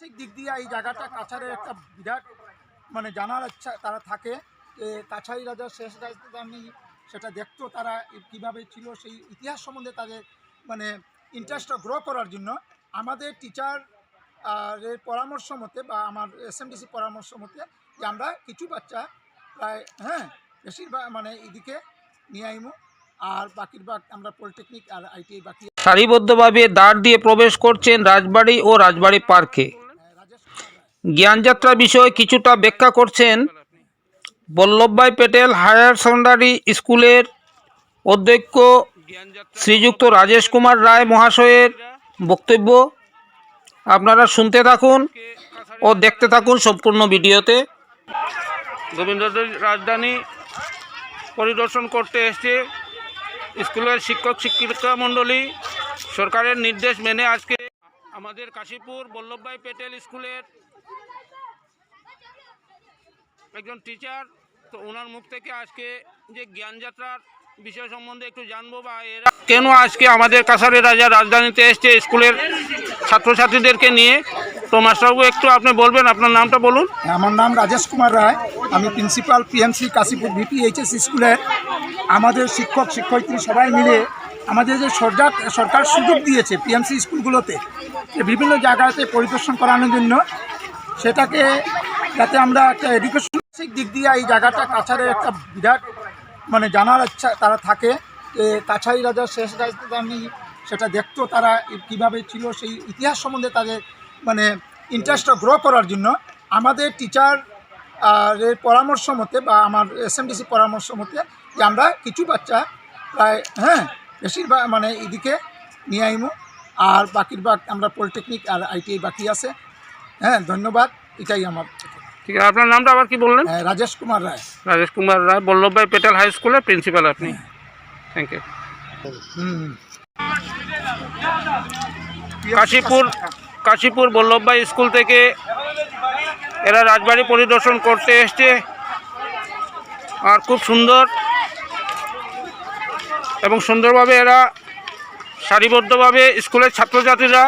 মানসিক দিক দিয়ে এই জায়গাটা কাছাড়ের একটা বিরাট মানে জানার ইচ্ছা তারা থাকে। যে কাছারি রাজা শেষ রাজধানী সেটা দেখতো তারা কীভাবে ছিল, সেই ইতিহাস সম্বন্ধে তাদের মানে ইন্টারেস্টটা গ্রো করার জন্য। আমাদের টিচার এর পরামর্শ মতে বা আমার এসএমডিসি পরামর্শ মতে যে আমরা কিছু বাচ্চা প্রায় হ্যাঁ বেশিরভাগ মানে এদিকে নিয়ে আইমু। আর বাকির ভাগ আমরা পলিটেকনিক আর আইটিআই বাকি সারিবদ্ধভাবে দাঁড় দিয়ে প্রবেশ করছেন রাজবাড়ি ও রাজবাড়ি পার্কে। জ্ঞানযাত্রা বিষয়ে কিছুটা ব্যাখ্যা করছেন বল্লভভাই প্যাটেল হায়ার সেকেন্ডারি স্কুলের অধ্যক্ষ শ্রীযুক্ত রাজেশ কুমার রায় মহাশয়ের বক্তব্য। আপনারা শুনতে থাকুন ও দেখতে থাকুন সম্পূর্ণ ভিডিওতে। গোবিন্দ রাজধানী পরিদর্শন করতে এসছে স্কুলের শিক্ষক শিক্ষিকা মণ্ডলী। সরকারের নির্দেশ মেনে আজকে আমাদের কাশীপুর বল্লভভাই প্যাটেল স্কুলের একজন টিচার তো ওনার মুখ থেকে আজকে যে জ্ঞানযাত্রার বিষয় সম্বন্ধে একটু জানব বা এরা কেন আজকে আমাদের কাছাড়ের রাজা রাজধানীতে এসছে স্কুলের ছাত্রছাত্রীদেরকে নিয়ে? তো মাস্টারবাবু, একটু আপনি বলবেন, আপনার নামটা বলুন। আমার নাম রাজেশ কুমার রায়। আমি প্রিন্সিপাল পিএমসি কাশীপুর বিপিএইচএস স্কুলের আমাদের শিক্ষক, শিক্ষয়িত্রী সবাই মিলে আমাদের যে সরকার সরকার সুযোগ দিয়েছে পিএমসি স্কুলগুলোতে বিভিন্ন জায়গাতে পরিদর্শন করানোর জন্য সেটাকে যাতে আমরা একটা এডুকেশন দিক দিয়ে এই জায়গাটা কাছাড়ের একটা বিরাট মানে জানার ইচ্ছা তারা থাকে। যে কাছাড়ি রাজা শেষ রাজধানী সেটা দেখতো তারা কীভাবে ছিল, সেই ইতিহাস সম্বন্ধে তাদের মানে ইন্টারেস্টটা গ্রো করার জন্য আমাদের টিচার এর পরামর্শ মতে বা আমার এসএমডিসি পরামর্শ মতে যে আমরা কিছু বাচ্চা প্রায় হ্যাঁ বেশিরভাগ মানে এদিকে নিয়ে আইমু। আর বাকির ভাগ আমরা পলিটেকনিক আর আইটিআই বাকি আছে। হ্যাঁ ধন্যবাদ এটাই আমার। ঠিক আছে আপনার নামটা আবার কি বললেন? হ্যাঁ, Rajesh Kumar Roy. Rajesh Kumar Roy Vallabhbhai Patel high school principal আপনি। Thank you Kashipur Kashipur Vallabhbhai school থেকে এরা রাজবাড়ি পরিদর্শন করতে এসছে। আর খুব সুন্দর এবং সুন্দরভাবে এরা সারিবদ্ধভাবে স্কুলের ছাত্রছাত্রীরা